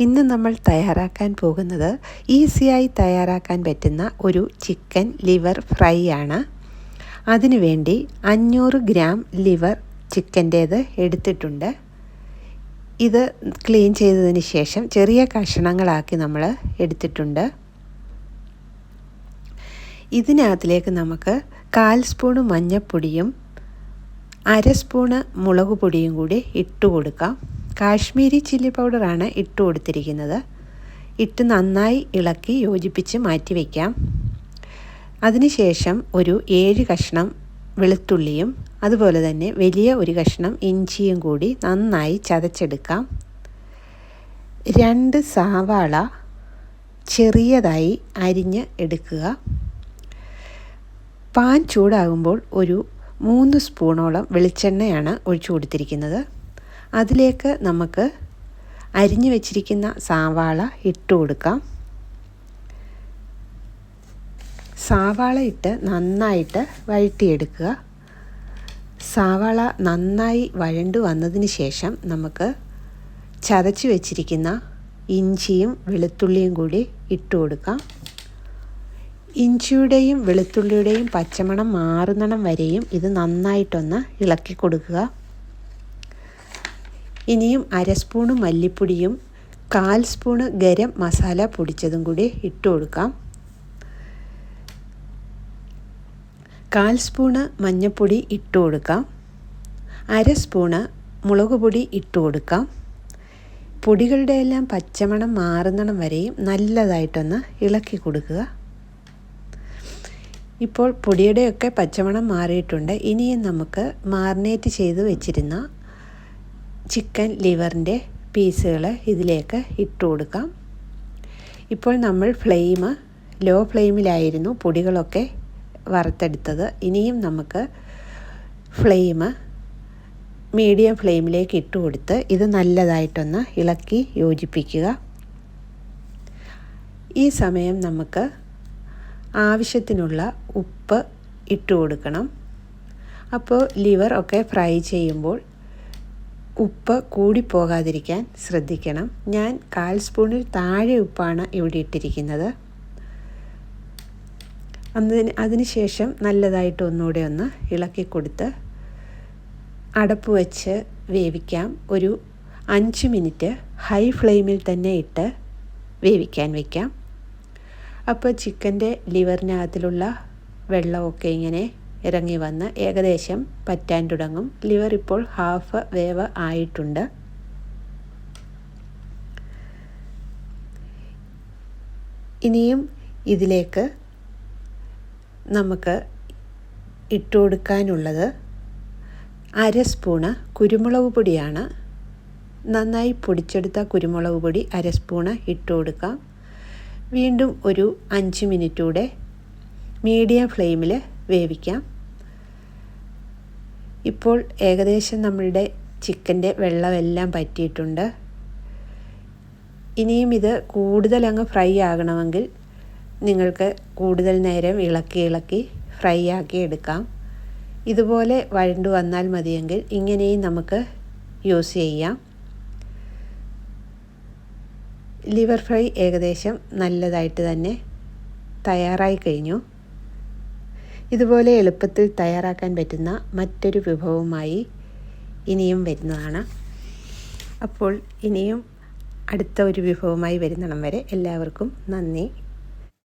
ഇന്ന് നമ്മൾ തയ്യാറാക്കാൻ പോകുന്നത് ഈസിയായി തയ്യാറാക്കാൻ പറ്റുന്ന ഒരു ചിക്കൻ ലിവർ ഫ്രൈ ആണ്. അതിനുവേണ്ടി അഞ്ഞൂറ് ഗ്രാം ലിവർ ചിക്കന്റേത് എടുത്തിട്ടുണ്ട്. ഇത് ക്ലീൻ ചെയ്തതിന് ശേഷം ചെറിയ കഷണങ്ങളാക്കി നമ്മൾ എടുത്തിട്ടുണ്ട്. ഇതിനകത്തിലേക്ക് നമുക്ക് കാൽ സ്പൂണ് മഞ്ഞൾപ്പൊടിയും അര സ്പൂണ് മുളക് പൊടിയും കൂടി ഇട്ട് കൊടുക്കാം കാശ്മീരി ചില്ലി പൗഡറാണ് ഇട്ട് കൊടുത്തിരിക്കുന്നത്. ഇട്ട് നന്നായി ഇളക്കി യോജിപ്പിച്ച് മാറ്റി വയ്ക്കാം അതിനുശേഷം ഒരു ഏഴ് കഷ്ണം വെളുത്തുള്ളിയും അതുപോലെ തന്നെ വലിയ ഒരു കഷ്ണം ഇഞ്ചിയും കൂടി നന്നായി ചതച്ചെടുക്കാം. രണ്ട് സാവാള ചെറിയതായി അരിഞ്ഞ് എടുക്കുക. പാൻ ചൂടാകുമ്പോൾ ഒരു മൂന്ന് സ്പൂണോളം വെളിച്ചെണ്ണയാണ് ഒഴിച്ചു കൊടുത്തിരിക്കുന്നത്. അതിലേക്ക് നമുക്ക് അരിഞ്ഞു വെച്ചിരിക്കുന്ന സാവാള ഇട്ട് കൊടുക്കാം. സാവാള ഇട്ട് നന്നായിട്ട് വഴറ്റിയെടുക്കുക. സാവാള നന്നായി വഴണ്ടു വന്നതിന് ശേഷം നമുക്ക് ചതച്ച് വെച്ചിരിക്കുന്ന ഇഞ്ചിയും വെളുത്തുള്ളിയും കൂടി ഇട്ട് കൊടുക്കാം. ഇഞ്ചിയുടെയും വെളുത്തുള്ളിയുടെയും പച്ചമണം മാറുന്നണം വരെയും ഇത് നന്നായിട്ടൊന്ന് ഇളക്കി കൊടുക്കുക. ഇനിയും അര സ്പൂണ് മല്ലിപ്പൊടിയും കാൽ സ്പൂണ് ഗരം മസാല പൊടിച്ചതും കൂടി ഇട്ട് കൊടുക്കാം. കാൽ സ്പൂണ് മഞ്ഞൾപ്പൊടി ഇട്ട് കൊടുക്കാം. അര സ്പൂണ് മുളക് പൊടി ഇട്ട് കൊടുക്കാം. പൊടികളുടെ എല്ലാം പച്ചമണം മാറുന്നിടം വരെയും നല്ലതായിട്ടൊന്ന് ഇളക്കി കൊടുക്കുക. ഇപ്പോൾ പൊടിയുടെയൊക്കെ പച്ചമണം മാറിയിട്ടുണ്ട്. ഇനിയും നമുക്ക് മാറിനേറ്റ് ചെയ്ത് വെച്ചിരുന്ന ചിക്കൻ ലിവറിന്റെ പീസുകൾ ഇതിലേക്ക് ഇട്ട് കൊടുക്കാം. ഇപ്പോൾ നമ്മൾ ഫ്ലെയിം ലോ ഫ്ലെയിമിലായിരുന്നു പൊടികളൊക്കെ വറുത്തെടുത്തത്. ഇനിയും നമുക്ക് ഫ്ലെയിം മീഡിയം ഫ്ലെയിമിലേക്ക് ഇട്ട് കൊടുത്ത് ഇത് നല്ലതായിട്ടൊന്ന് ഇളക്കി യോജിപ്പിക്കുക. ഈ സമയം നമുക്ക് ആവശ്യത്തിനുള്ള ഉപ്പ് ഇട്ട് കൊടുക്കണം. അപ്പോൾ ലിവർ ഒക്കെ ഫ്രൈ ചെയ്യുമ്പോൾ ഉപ്പ് കൂടിപ്പോകാതിരിക്കാൻ ശ്രദ്ധിക്കണം. ഞാൻ കാൽ സ്പൂണിൽ താഴെ ഉപ്പാണ് ഇവിടെ ഇട്ടിരിക്കുന്നത്. അതിന് അതിനുശേഷം നല്ലതായിട്ട് ഒന്നുകൂടെ ഒന്ന് ഇളക്കി കൊടുത്ത് അടപ്പ് വെച്ച് വേവിക്കാം. ഒരു അഞ്ച് മിനിറ്റ് ഹൈ ഫ്ലെയിമിൽ തന്നെ ഇട്ട് വേവിക്കാൻ വയ്ക്കാം അപ്പോൾ ചിക്കന്റെ ലിവറിനകത്തിലുള്ള വെള്ളമൊക്കെ ഇങ്ങനെ ഇറങ്ങി വന്ന് ഏകദേശം പറ്റാൻ തുടങ്ങും. ലിവർ ഇപ്പോൾ ഹാഫ് വേവ് ആയിട്ടുണ്ട്. ഇനിയും ഇതിലേക്ക് നമുക്ക് ഇട്ട് കൊടുക്കാനുള്ളത് അര സ്പൂണ് കുരുമുളക് പൊടിയാണ്. നന്നായി പൊടിച്ചെടുത്ത കുരുമുളക് പൊടി അര സ്പൂണ് ഇട്ട് കൊടുക്കാം. വീണ്ടും ഒരു അഞ്ച് മിനിറ്റൂടെ മീഡിയം ഫ്ലെയിമിൽ വേവിക്കാം. ഇപ്പോൾ ഏകദേശം നമ്മളുടെ ചിക്കന്റെ വെള്ളമെല്ലാം പറ്റിയിട്ടുണ്ട്. ഇനിയും ഇത് കൂടുതൽ അങ്ങ് ഫ്രൈ ആകണമെങ്കിൽ നിങ്ങൾക്ക് കൂടുതൽ നേരം ഇളക്കി ഇളക്കി ഫ്രൈ ആക്കി എടുക്കാം. ഇതുപോലെ വഴണ്ടു വന്നാൽ മതിയെങ്കിൽ ഇങ്ങനെയും നമുക്ക് യൂസ് ചെയ്യാം. ലിവർ ഫ്രൈ ഏകദേശം നല്ലതായിട്ട് തന്നെ തയ്യാറായി കഴിഞ്ഞു. ഇതുപോലെ എളുപ്പത്തിൽ തയ്യാറാക്കാൻ പറ്റുന്ന മറ്റൊരു വിഭവമായി ഇനിയും വരുന്നതാണ്. അപ്പോൾ ഇനിയും അടുത്ത ഒരു വിഭവമായി വരുന്നിടം വരെ എല്ലാവർക്കും നന്ദി.